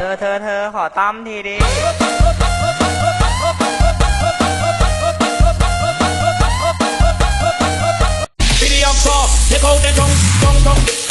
เธอเธอเธอขอตั้มทีดิวิดีโอคอลเธอคงจะจงจงจง